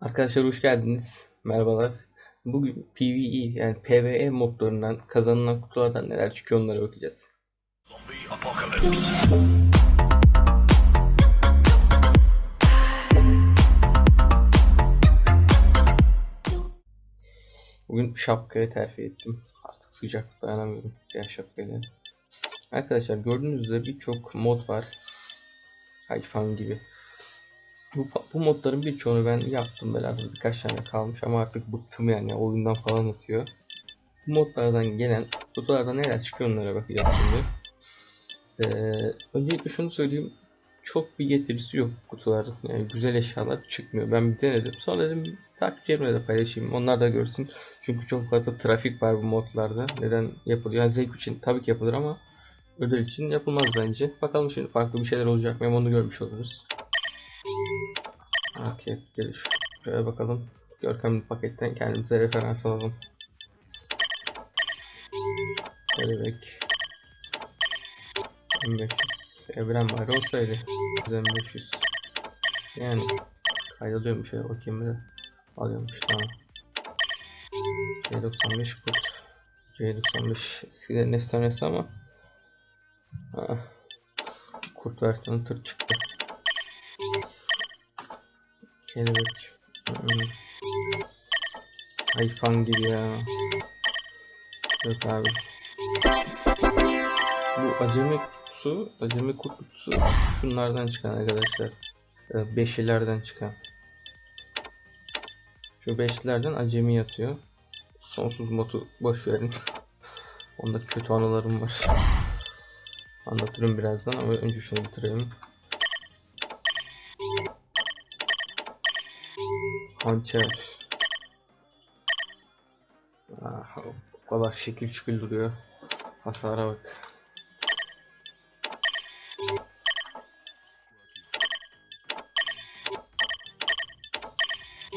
Arkadaşlar hoş geldiniz. Merhabalar. Bugün PvE yani PvE modlarından kazanılan kutulardan neler çıkıyor onlara bakacağız. Bugün şapkaya terfi ettim. Artık sıcak dayanamıyorum diğer şapkayla. Arkadaşlar gördüğünüz üzere birçok mod var. Hayfan gibi. Bu, bu modların birçoğunu ben yaptım beraber birkaç tane kalmış ama artık bıktım yani oyundan falan atıyor. Bu modlardan gelen kutularda neler çıkıyor onlara bakacağız şimdi. Ee, öncelikle şunu söyleyeyim. Çok bir getirisi yok kutuların. Yani güzel eşyalar çıkmıyor. Ben bir denedim. Sonra dedim takipçilerimle de paylaşayım. Onlar da görsün. Çünkü çok fazla trafik var bu modlarda. Neden yapılıyor? Yani zevk için tabii ki yapılır ama ödül için yapılmaz bence. Bakalım şimdi farklı bir şeyler olacak mı? Onu görmüş oluruz. Okey. Gel şöyle bakalım. Görkemli paketten kendimize referans alalım. Kelebek. 1500. Evren var olsaydı. 1500. Yani kaydoluyor bir şey bakayım bir de. Alıyormuş tamam. C95 kurt. C95 eskiden efsanesi ama. Ah. Kurt versiyonu tır çıktı. Kelebek. Hmm. Hayfan gibi ya. Yok abi. Bu acemi kutusu, acemi kutusu şunlardan çıkan arkadaşlar. Ee, Beşilerden çıkan. Şu beşlilerden acemi yatıyor. Sonsuz modu boş verin. Onda kötü anılarım var. Anlatırım birazdan ama önce şunu bitirelim. Hançer. Ah, o kadar şekil şükül duruyor. Hasara bak.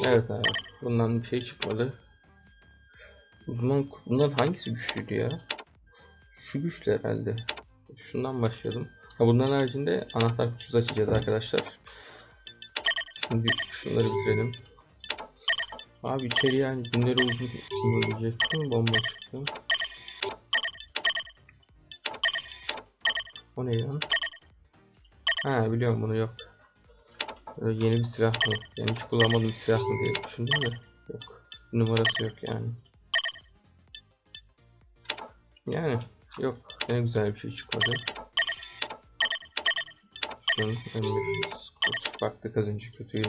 Evet abi. Bundan bir şey çıkmadı. Bundan, bundan hangisi güçlüydü ya? Şu güçlü herhalde. Şundan başlayalım. Ha bundan haricinde anahtar kutusu açacağız arkadaşlar. Şimdi şunları bitirelim. Abi içeri yani günleri uzun olacaktım. Bomba çıktı. O ne lan? Ha biliyorum bunu yok. Böyle yeni bir silah mı? Yani hiç kullanmadığım bir silah mı diye düşündüm de. Yok. Numarası yok yani. Yani yok. Ne güzel bir şey çıkmadı. Şunun M500 kurt. Baktık az önce kötüydü.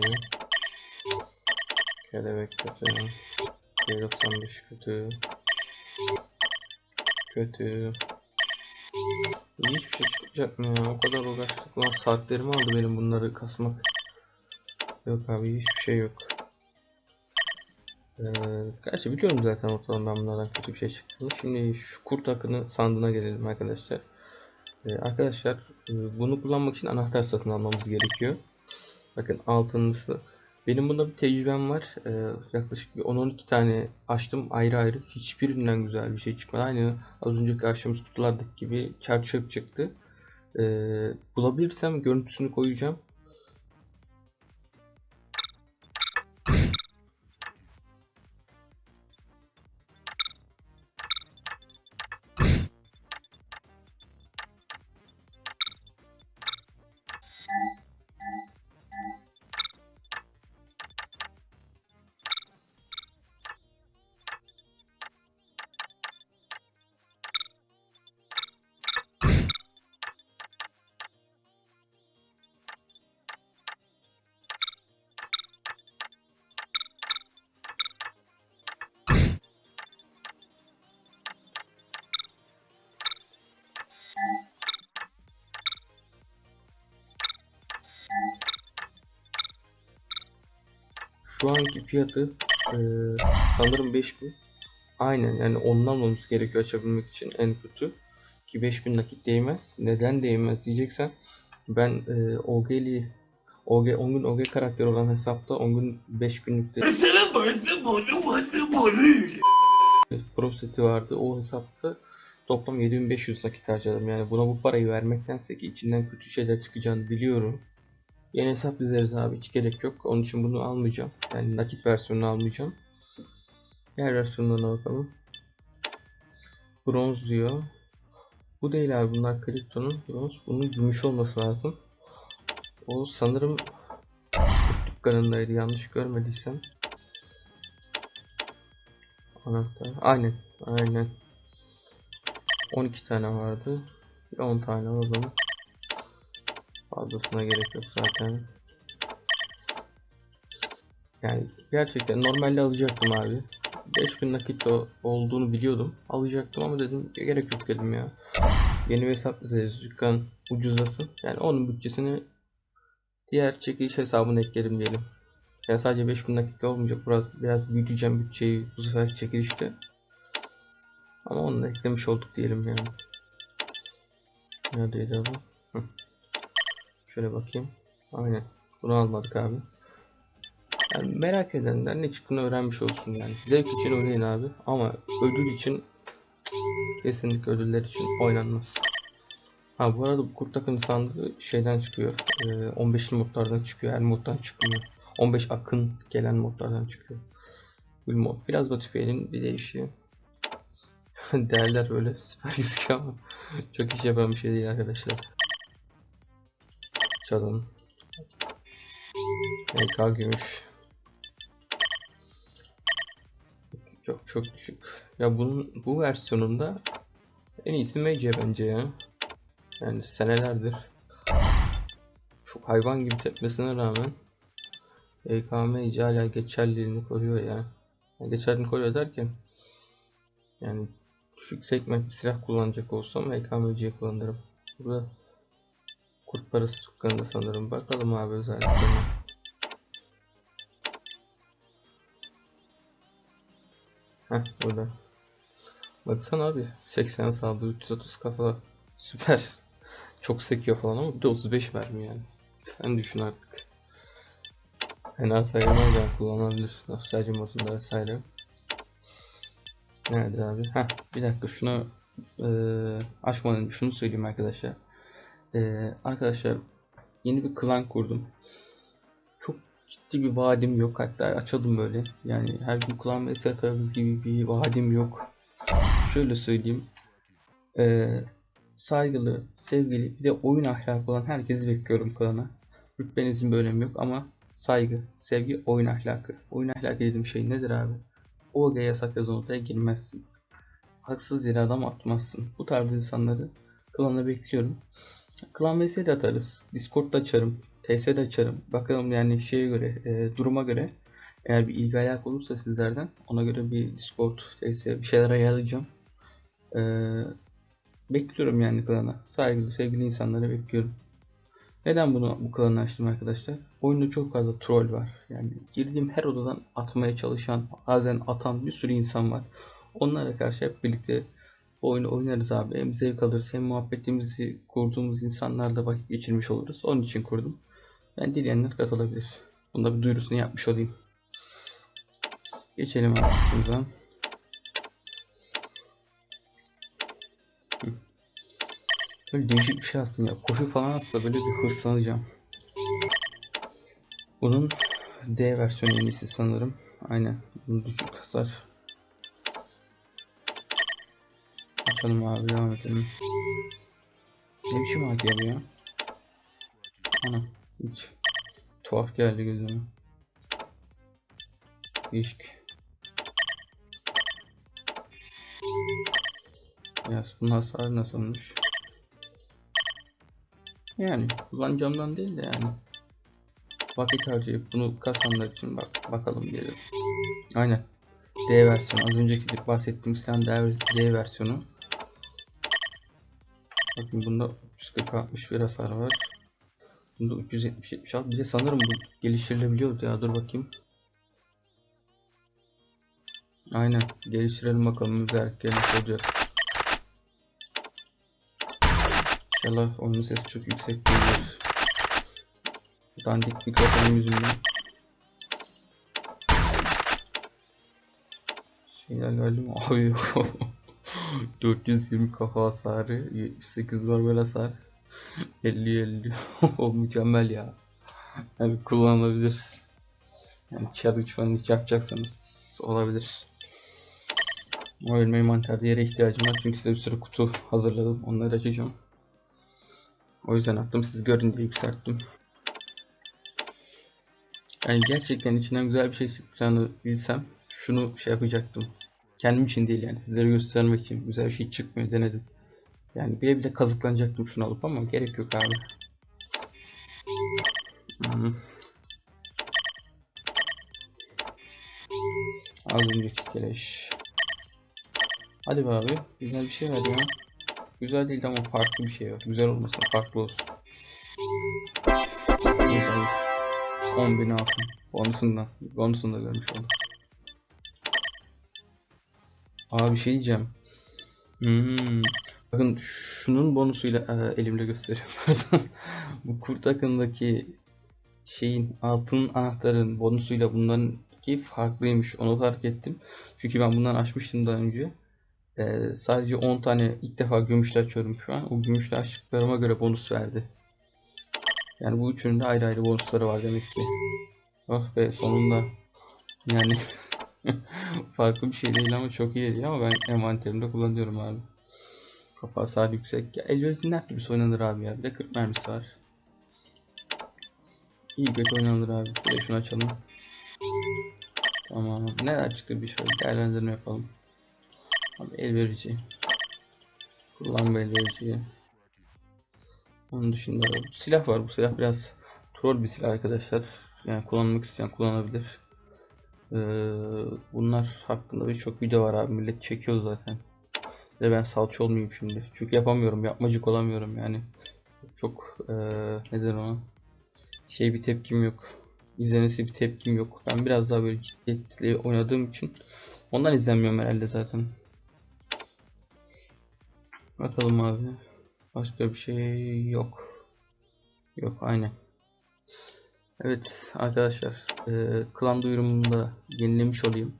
Kelebek kötü. P95 kötü. Kötü. Hiçbir şey çıkacak mı ya? O kadar uğraştık. Ulan saatlerimi aldı benim bunları kasmak. Yok abi hiçbir şey yok. Ee, gerçi biliyorum zaten ortalama ben bunlardan kötü bir şey çıktığını. Şimdi şu kurt akını sandığına gelelim arkadaşlar. Ee, arkadaşlar e, bunu kullanmak için anahtar satın almamız gerekiyor. Bakın altınlısı. Benim bunda bir tecrübem var. Ee, yaklaşık bir 10-12 tane açtım ayrı ayrı. Hiçbirinden güzel bir şey çıkmadı. Aynı az önceki açtığımız kutulardaki gibi çarp çöp çıktı. Ee, bulabilirsem görüntüsünü koyacağım. Şu anki fiyatı eee, sanırım 5000. Aynen yani ondan almamız gerekiyor açabilmek için en kötü. Ki 5000 nakit değmez. Neden değmez diyeceksen ben eee OG'li OG 10 gün OG karakteri olan hesapta 10 gün 5 günlükte pro seti vardı. O hesapta toplam 7500 nakit harcadım. Yani buna bu parayı vermektense ki içinden kötü şeyler çıkacağını biliyorum. Yeni hesap dizeriz abi hiç gerek yok. Onun için bunu almayacağım. Yani nakit versiyonunu almayacağım. Diğer versiyonlarına bakalım. Bronz diyor. Bu değil abi bunlar kriptonun bronz. Bunun gümüş olması lazım. O sanırım dükkanındaydı yanlış görmediysem. Anahtar. Aynen. Aynen. 12 tane vardı. Bir 10 tane o zaman. Fazlasına gerek yok zaten. Yani gerçekten normalde alacaktım abi. 5000 nakit olduğunu biliyordum. Alacaktım ama dedim gerek yok dedim ya. Yeni bir hesap dizeriz. Dükkan ucuzlasın. Yani onun bütçesini diğer çekiliş hesabına eklerim diyelim. Yani sadece 5000 nakitle olmayacak. Biraz, biraz büyüteceğim bütçeyi bu sefer çekilişte. Ama onu da eklemiş olduk diyelim yani. Neredeydi abi? Hı. Şöyle bakayım. Aynen. Bunu almadık abi. Yani merak edenler ne çıktığını öğrenmiş olsun yani. Zevk için oynayın abi. Ama ödül için kesinlikle ödüller için oynanmaz. Ha bu arada bu kurt takım sandığı şeyden çıkıyor. Ee, 15'li modlardan çıkıyor. Her moddan çıkmıyor. 15 akın gelen modlardan çıkıyor. Bu mod biraz Battlefiel'in bir değişiyor. Değerler böyle süper gözüküyor ama çok iş yapan bir şey değil arkadaşlar. Çalın. MK gümüş. Çok çok düşük. Ya bunun bu versiyonunda en iyisi MC bence ya. Yani senelerdir çok hayvan gibi tepmesine rağmen EKM hala geçerliliğini koruyor ya. Yani geçerliliğini koruyor derken yani düşük segment silah kullanacak olsam EKMC'yi kullanırım. Burada kurt parası dükkanında sanırım. Bakalım abi özelliklerine. Heh burada. Baksana abi 80 saldırı 330 kafa süper. Çok sekiyor falan ama bir de 35 vermiyor yani. Sen düşün artık. Fena sayılmaz yani kullanabilir. Nostalji modunda vesaire. Nerede abi? Heh bir dakika şunu eee açmadan önce şunu söyleyeyim arkadaşlar. Eee, arkadaşlar yeni bir klan kurdum. Çok ciddi bir vaadim yok. Hatta açalım böyle. Yani her gün klan vs atarız gibi bir vaadim yok. Şöyle söyleyeyim. Eee saygılı, sevgili bir de oyun ahlakı olan herkesi bekliyorum klana. Rütbenizin bir önemi yok ama saygı, sevgi, oyun ahlakı. Oyun ahlakı dediğim şey nedir abi? OG yasak yazan girmezsin. Haksız yere adam atmazsın. Bu tarz insanları klana bekliyorum. Klan vs de atarız. Discord da açarım. TS de açarım. Bakalım yani şeye göre, e, duruma göre eğer bir ilgi ayak olursa sizlerden ona göre bir Discord, TS bir şeyler ayarlayacağım. E, bekliyorum yani klana. Saygılı, sevgili insanları bekliyorum. Neden bunu bu klanı açtım arkadaşlar? Oyunda çok fazla troll var. Yani girdiğim her odadan atmaya çalışan, bazen atan bir sürü insan var. Onlara karşı hep birlikte oyunu oynarız abi. Hem zevk alırız hem muhabbetimizi kurduğumuz insanlarla vakit geçirmiş oluruz. Onun için kurdum. Ben dileyenler katılabilir. Bunda bir duyurusunu yapmış olayım. Geçelim abi. Böyle değişik bir şey aslında. Koşu falan atsa böyle bir hırslanacağım. Bunun D versiyonu en iyisi sanırım. Aynen. Bunun düşük hasar. Açalım abi devam edelim. Ne biçim AK bu ya? Ana hiç tuhaf geldi gözüme. Değişik. Ya bunun hasarı nasılmış? Yani kullanacağımdan değil de yani. Vakit harcayıp bunu kasanlar için bak bakalım diyelim. Aynen. D versiyonu. Az önceki bahsettiğim silahın D, D versiyonu. Bakın bunda 340 61 hasar var. Bunda 370 76. Bir de sanırım bu geliştirilebiliyordu ya. Dur bakayım. Aynen. Geliştirelim bakalım özellikle nasıl olacak. İnşallah oyunun sesi çok yüksek değildir. Dandik mikrofonum yüzünden. Şeyler geldi mi? Abi 420 kafa hasarı, 78 normal hasar, 50 50. o mükemmel ya. yani kullanılabilir. Yani challenge falan hiç yapacaksanız olabilir. O ölme envanterde yere ihtiyacım var çünkü size bir sürü kutu hazırladım. Onları açacağım. O yüzden attım. Siz görün diye yükselttim. Yani gerçekten içinden güzel bir şey çıkacağını bilsem şunu şey yapacaktım. Kendim için değil yani sizlere göstermek için. Güzel bir şey çıkmıyor denedim. Yani bile bile kazıklanacaktım şunu alıp ama gerek yok abi. Hmm. Az önceki keleş. Hadi be abi. Güzel bir şey ver ya. Güzel değil ama farklı bir şey var. Güzel olmasın farklı olsun. Güzel. 10.000 altın. Bonusundan. Bonusunu da görmüş oldum. Aa bir şey diyeceğim. Hmm. Bakın şunun bonusuyla e, elimle gösteriyorum. Pardon. Bu kurt akındaki şeyin altın anahtarın bonusuyla bunlarınki farklıymış. Onu fark ettim. Çünkü ben bundan açmıştım daha önce. Ee, sadece 10 tane ilk defa gümüşler açıyorum şu an. O gümüşler açtıklarıma göre bonus verdi. Yani bu üçünün de ayrı ayrı bonusları var demek ki. Oh be sonunda. Yani farklı bir şey değil ama çok iyi değil ama ben envanterimde kullanıyorum abi. Kafa hasarı yüksek. Ya Elvert'in her türlüsü oynanır abi ya. Bir de 40 mermisi var. İyi kötü oynanır abi. De şunu açalım. Tamam. Neler çıktı bir şöyle değerlendirme yapalım. Abi el verici. Kullan bu el vericiyi. Onun dışında silah var. Bu silah biraz troll bir silah arkadaşlar. Yani kullanmak isteyen kullanabilir. Ee, bunlar hakkında birçok video var abi. Millet çekiyor zaten. Ve ben salça olmayayım şimdi. Çünkü yapamıyorum. Yapmacık olamıyorum yani. Çok ee, nedir ona? Şey bir tepkim yok. İzlenesi bir tepkim yok. Ben biraz daha böyle ciddiyetli oynadığım için ondan izlenmiyorum herhalde zaten. Bakalım abi. Başka bir şey yok. Yok aynen. Evet arkadaşlar. E, klan duyurumumu da yenilemiş olayım.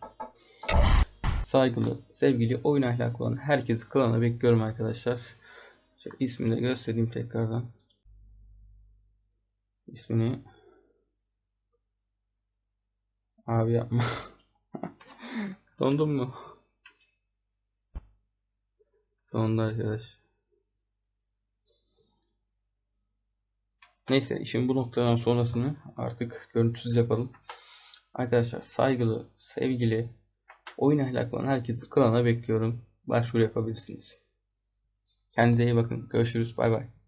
Saygılı, sevgili, oyun ahlakı olan herkesi klana bekliyorum arkadaşlar. Şöyle ismini de göstereyim tekrardan. İsmini Abi yapma. Dondun mu? Dondu arkadaş. Neyse işin bu noktadan sonrasını artık görüntüsüz yapalım. Arkadaşlar saygılı, sevgili, oyun ahlaklı olan herkesi klana bekliyorum. Başvuru yapabilirsiniz. Kendinize iyi bakın. Görüşürüz. Bay bay.